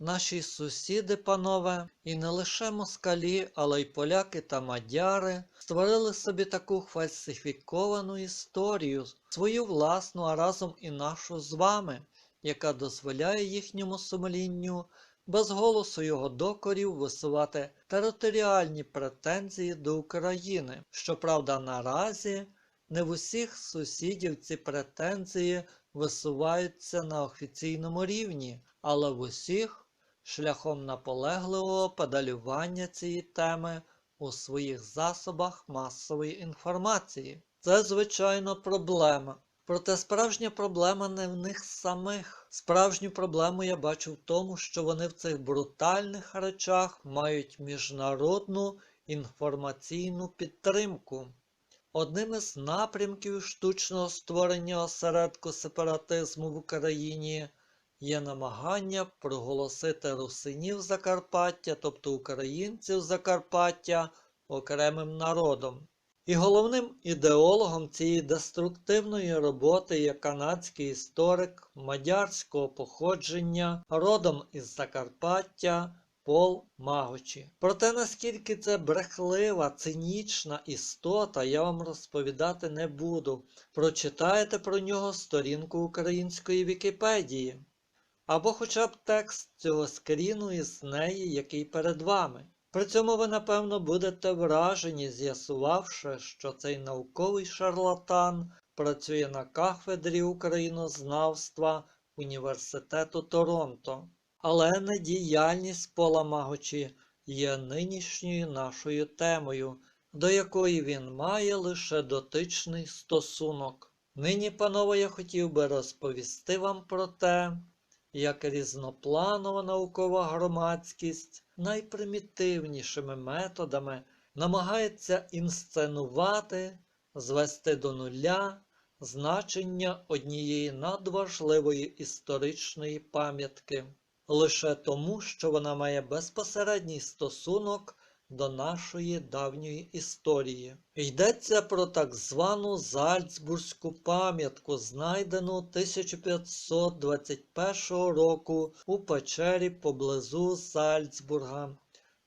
Наші сусіди, панове, і не лише москалі, але й поляки та мадяри створили собі таку фальсифіковану історію, свою власну, а разом і нашу з вами, яка дозволяє їхньому сумлінню без голосу його докорів висувати територіальні претензії до України. Щоправда, наразі не в усіх сусідів ці претензії висуваються на офіційному рівні, але в усіх шляхом наполегливого педалювання цієї теми у своїх засобах масової інформації. Це, звичайно, проблема. Проте справжня проблема не в них самих. Справжню проблему я бачу в тому, що вони в цих брутальних речах мають міжнародну інформаційну підтримку. Одним із напрямків штучного створення осередку сепаратизму в Україні є намагання проголосити русинів Закарпаття, тобто українців Закарпаття, окремим народом. І головним ідеологом цієї деструктивної роботи є канадський історик мадярського походження родом із Закарпаття Пол Магочі. Проте наскільки це брехлива, цинічна істота, я вам розповідати не буду. Прочитайте про нього сторінку української Вікіпедії. Або хоча б текст цього скріну із неї, який перед вами. При цьому ви, напевно, будете вражені, з'ясувавши, що цей науковий шарлатан працює на кафедрі українознавства Університету Торонто. Але не діяльність Пола Магочі є нинішньою нашою темою, до якої він має лише дотичний стосунок. Нині, панове, я хотів би розповісти вам про те, як різнопланова наукова громадськість найпримітивнішими методами намагається інсценувати, звести до нуля значення однієї надважливої історичної пам'ятки, лише тому, що вона має безпосередній стосунок до нашої давньої історії. Йдеться про так звану Зальцбурзьку пам'ятку, знайдену 1521 року у печері поблизу Зальцбурга,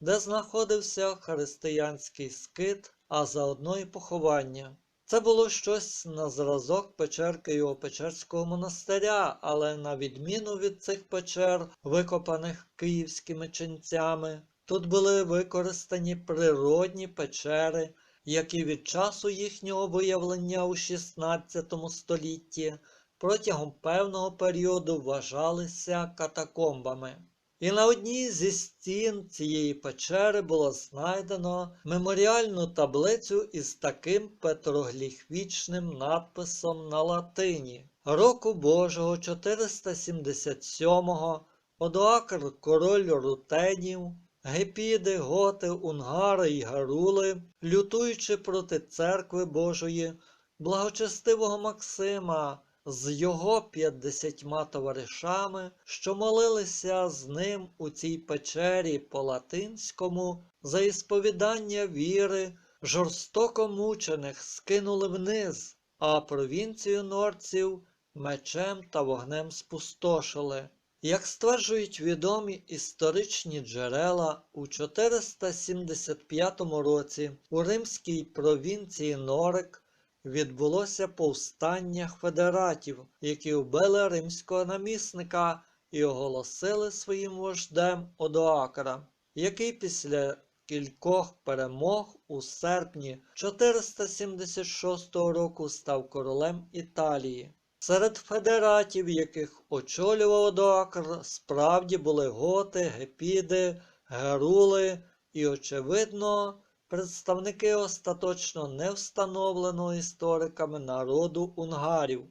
де знаходився християнський скит, а заодно й поховання. Це було щось на зразок печер Києво-Печерського монастиря, але на відміну від цих печер, викопаних київськими ченцями, тут були використані природні печери, які від часу їхнього виявлення у XVI столітті протягом певного періоду вважалися катакомбами. І на одній зі стін цієї печери було знайдено меморіальну таблицю із таким петрогліфічним надписом на латині Року Божого 477-го Одоакр король рутенів, гепіди, готи, унгари й гарули, лютуючи проти церкви Божої, благочестивого Максима з його п'ятдесятьма товаришами, що молилися з ним у цій печері по латинському, за ісповідання віри, жорстоко мучених скинули вниз, а провінцію норців мечем та вогнем спустошили. Як стверджують відомі історичні джерела, у 475 році у римській провінції Норик відбулося повстання федератів, які вбили римського намісника і оголосили своїм вождем Одоакра, який після кількох перемог у серпні 476 року став королем Італії. Серед федератів, яких очолював Одоакр, справді були готи, гепіди, герули і, очевидно, представники остаточно не встановленого істориками народу унгарів.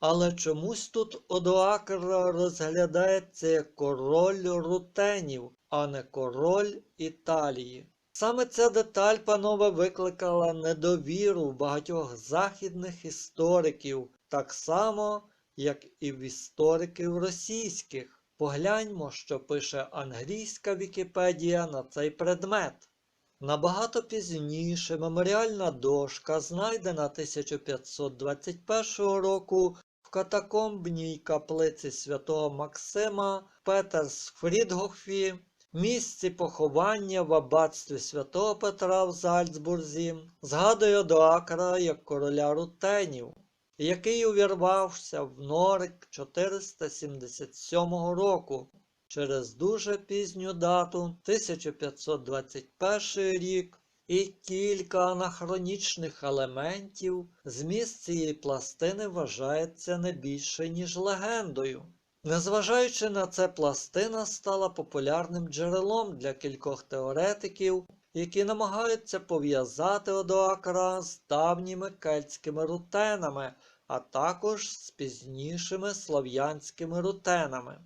Але чомусь тут Одоакр розглядається як король рутенів, а не король Італії. Саме ця деталь, панове, викликала недовіру багатьох західних істориків, так само, як і в істориків російських. Погляньмо, що пише англійська Вікіпедія на цей предмет. Набагато пізніше меморіальна дошка, знайдена 1521 року в катакомбній каплиці святого Максима Петерсфрідгофі, місці поховання в аббатстві святого Петра в Зальцбурзі, згадує Доакра як короля рутенів, який увірвався в Норик 477 року. Через дуже пізню дату 1521 рік і кілька анахронічних елементів, зміст цієї пластини вважається не більше, ніж легендою. Незважаючи на це, пластина стала популярним джерелом для кількох теоретиків, які намагаються пов'язати Одоакра з давніми кельтськими рутенами, а також з пізнішими слов'янськими рутенами.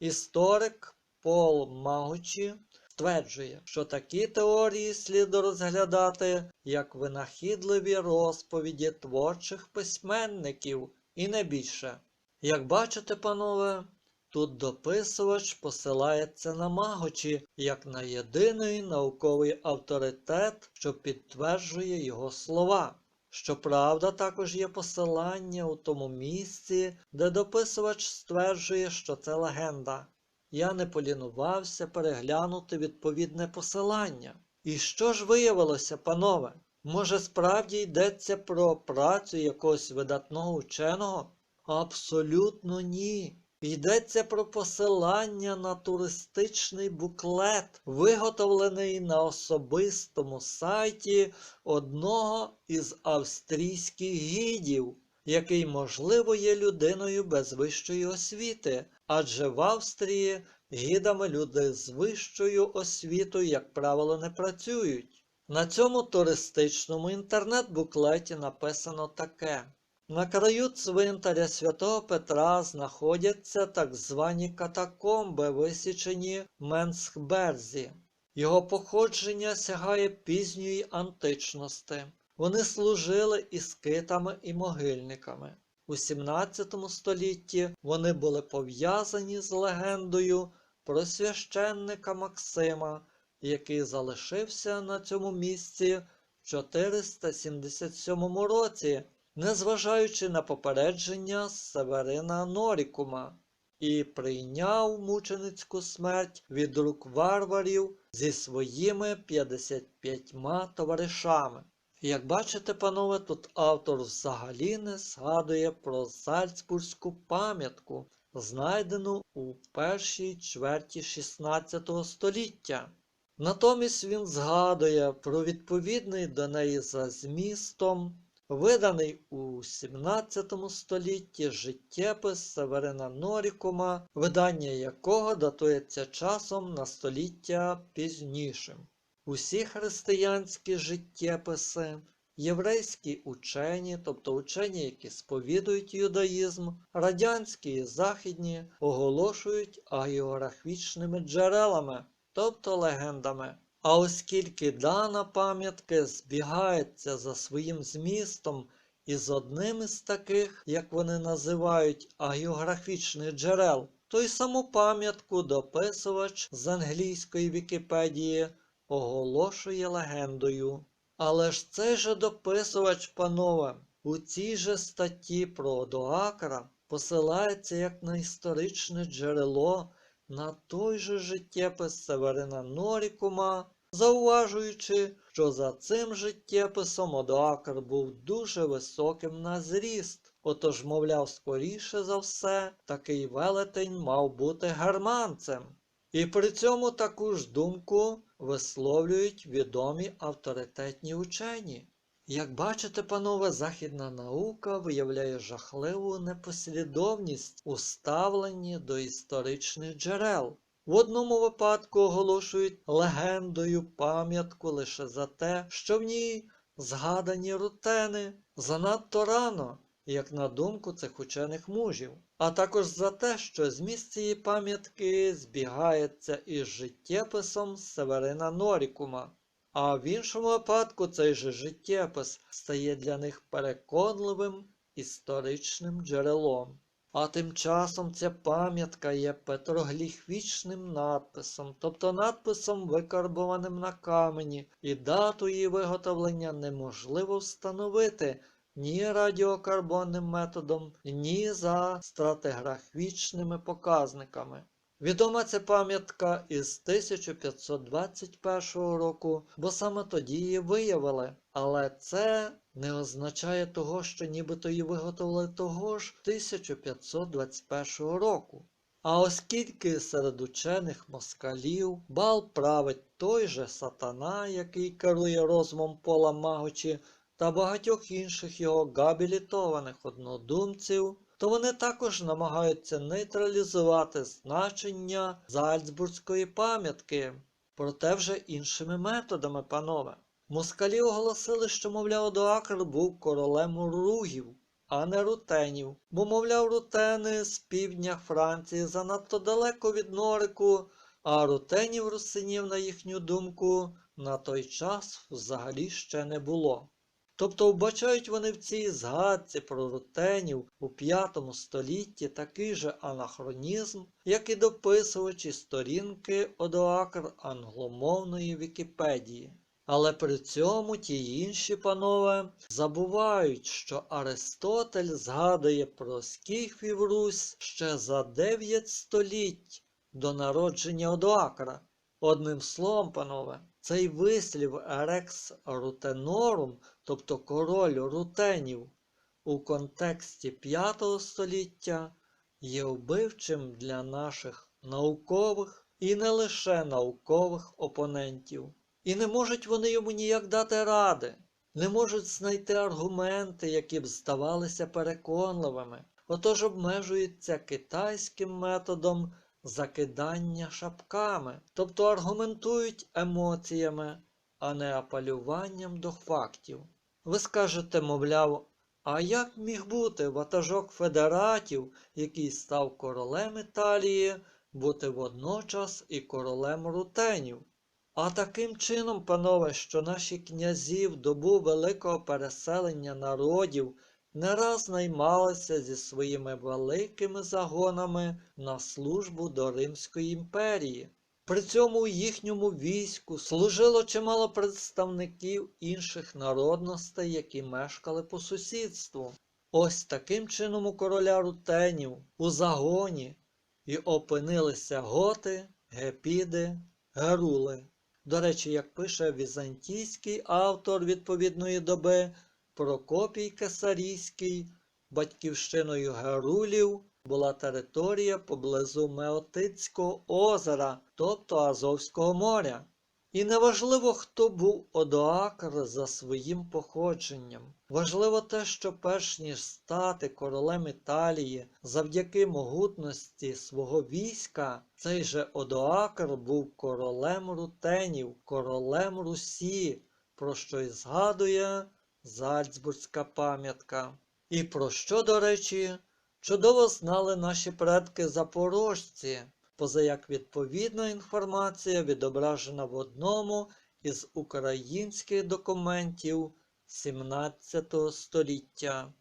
Історик Пол Магучі стверджує, що такі теорії слід розглядати як винахідливі розповіді творчих письменників і не більше. Як бачите, панове, тут дописувач посилається на Магочі як на єдиний науковий авторитет, що підтверджує його слова. Щоправда, також є посилання у тому місці, де дописувач стверджує, що це легенда. Я не полінувався переглянути відповідне посилання. І що ж виявилося, панове? Може, справді йдеться про працю якогось видатного ученого? Абсолютно ні. Йдеться про посилання на туристичний буклет, виготовлений на особистому сайті одного із австрійських гідів, який, можливо, є людиною без вищої освіти, адже в Австрії гідами люди з вищою освітою, як правило, не працюють. На цьому туристичному інтернет-буклеті написано таке. На краю цвинтаря святого Петра знаходяться так звані катакомби, висічені в Менсхберзі. Його походження сягає пізньої античності. Вони служили і скитами, і могильниками. У 17 столітті вони були пов'язані з легендою про священника Максима, який залишився на цьому місці в 477 році незважаючи на попередження Северина Норікума, і прийняв мученицьку смерть від рук варварів зі своїми 55 товаришами. Як бачите, панове, тут автор взагалі не згадує про Зальцбурзьку пам'ятку, знайдену у першій чверті 16 століття. Натомість він згадує про відповідний до неї за змістом виданий у 17 столітті життєпис Северина Норікума, видання якого датується часом на століття пізнішим. Усі християнські життєписи, єврейські учені, тобто учені, які сповідують юдаїзм, радянські і західні, оголошують агіографічними джерелами, тобто легендами. А оскільки дана пам'ятка збігається за своїм змістом із одним із таких, як вони називають, агіографічних джерел, то й саму пам'ятку дописувач з англійської Вікіпедії оголошує легендою. Але ж цей же дописувач, панове, у цій же статті про Одоакра посилається як на історичне джерело на той же життєпис Северина Норікума, зауважуючи, що за цим життєписом Одоакр був дуже високим на зріст, отож, мовляв, скоріше за все, такий велетень мав бути германцем. І при цьому таку ж думку висловлюють відомі авторитетні учені. Як бачите, панове, західна наука виявляє жахливу непослідовність у ставленні до історичних джерел. В одному випадку оголошують легендою пам'ятку лише за те, що в ній згадані рутени занадто рано, як на думку цих учених мужів, а також за те, що зміст цієї пам'ятки збігається із життєписом Северина Норікума. А в іншому випадку цей же життєпис стає для них переконливим історичним джерелом. А тим часом ця пам'ятка є петрогліфічним надписом, тобто надписом, викарбованим на камені, і дату її виготовлення неможливо встановити ні радіокарбонним методом, ні за стратиграфічними показниками. Відома ця пам'ятка із 1521 року, бо саме тоді її виявили. Але це не означає того, що нібито її виготовили того ж 1521 року. А оскільки серед учених москалів бал править той же сатана, який керує розумом Пола Магочі та багатьох інших його габілітованих однодумців, то вони також намагаються нейтралізувати значення Зальцбурзької пам'ятки, проте вже іншими методами, панове. Москалі оголосили, що, мовляв, Одоакр був королем ругів, а не рутенів, бо, мовляв, рутени з півдня Франції занадто далеко від Норику, а рутенів русинів, на їхню думку, на той час взагалі ще не було. Тобто вбачають вони в цій згадці про рутенів у V столітті такий же анахронізм, як і дописувачі сторінки Одоакр англомовної Вікіпедії. Але при цьому ті інші панове забувають, що Аристотель згадує про скіфів Русь ще за 9 століть до народження Одоакра. Одним словом, панове, цей вислів Рекс Рутенорум, тобто король рутенів, у контексті 5 століття є вбивчим для наших наукових і не лише наукових опонентів. І не можуть вони йому ніяк дати ради, не можуть знайти аргументи, які б здавалися переконливими, отож обмежуються китайським методом закидання шапками, тобто аргументують емоціями, а не апелюванням до фактів. Ви скажете, мовляв, а як міг бути ватажок федератів, який став королем Італії, бути водночас і королем рутенів? А таким чином, панове, що наші князі в добу великого переселення народів не раз наймалися зі своїми великими загонами на службу до Римської імперії. При цьому у їхньому війську служило чимало представників інших народностей, які мешкали по сусідству. Ось таким чином у короля рутенів у загоні і опинилися готи, гепіди, герули. До речі, як пише візантійський автор відповідної доби Прокопій Кесарійський, батьківщиною Герулів була територія поблизу Меотицького озера, тобто Азовського моря. І неважливо, хто був Одоакр за своїм походженням. Важливо те, що перш ніж стати королем Італії, завдяки могутності свого війська, цей же Одоакр був королем рутенів, королем Русі, про що й згадує Зальцбурзька пам'ятка. І про що, до речі, чудово знали наші предки запорожці, поза як відповідна інформація відображена в одному із українських документів 17 століття.